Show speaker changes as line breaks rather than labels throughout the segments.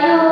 좋아요.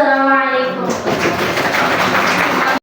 السلام